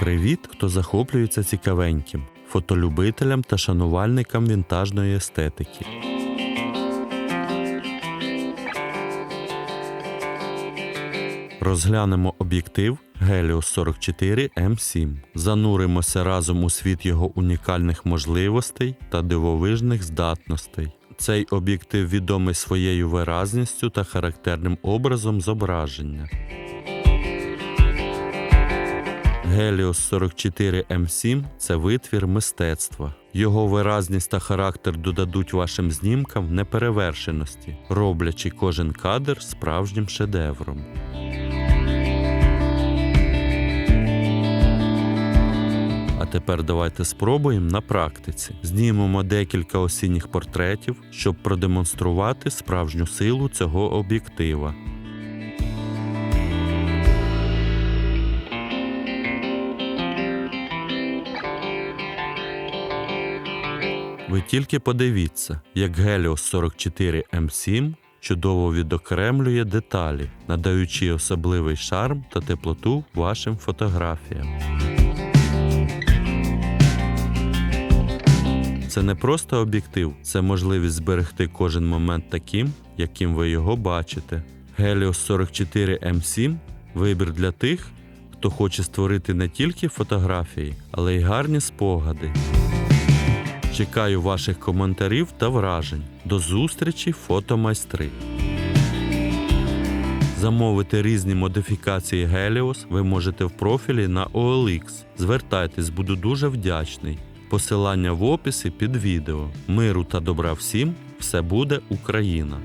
Привіт, хто захоплюється цікавеньким, фотолюбителям та шанувальникам вінтажної естетики. Розглянемо об'єктив Helios 44 M7. Зануримося разом у світ його унікальних можливостей та дивовижних здатностей. Цей об'єктив відомий своєю виразністю та характерним образом зображення. Helios 44 M7 це витвір мистецтва. Його виразність та характер додадуть вашим знімкам неперевершеності, роблячи кожен кадр справжнім шедевром. А тепер давайте спробуємо на практиці. Знімемо декілька осінніх портретів, щоб продемонструвати справжню силу цього об'єктива. Ви тільки подивіться, як Helios 44 M7 чудово відокремлює деталі, надаючи особливий шарм та теплоту вашим фотографіям. Це не просто об'єктив, це можливість зберегти кожен момент таким, яким ви його бачите. Helios 44 M7 вибір для тих, хто хоче створити не тільки фотографії, але й гарні спогади. Чекаю ваших коментарів та вражень. До зустрічі, фотомайстри. Замовити різні модифікації Helios ви можете в профілі на OLX. Звертайтесь, буду дуже вдячний. Посилання в описі під відео. Миру та добра всім! Все буде Україна!